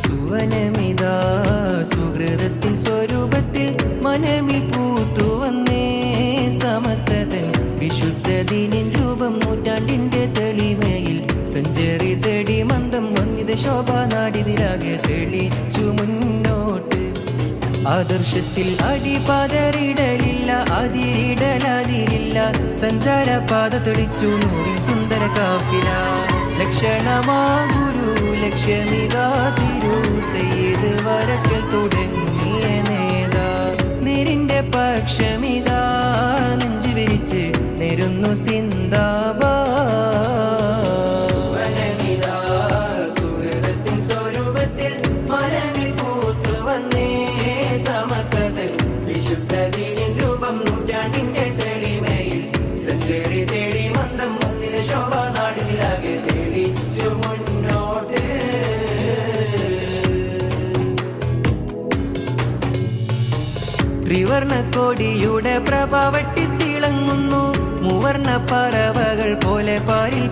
സുവനമിതാ സുഹൃതത്തിൻ സ്വരൂപത്തിൽ മനമി പൂത്തു വന്നേ രൂപം തെളിച്ചു ആദർശത്തിൽ അടിപാതറിടലില്ല അതിരിടലതിരില്ല സഞ്ചാര പാത തെളിച്ചു നൂറിൽ സുന്ദര കാഫില ലക്ഷണമാ ഗുരു ലക്ഷ്യമിതാ പക്ഷമിതാ നെഞ്ചു വിരിച്ച് നേരുന്നു സുഹൃതത്തിൻ സ്വരൂപത്തിൽ മനമിൽ പൂത്തു വന്നേ സമസ്തതൻ ത്രിവർണ കോടിയുടെ പ്രഭ തിളങ്ങുന്നു മൂവർണ പറവകൾ പോലെ പാരിൽ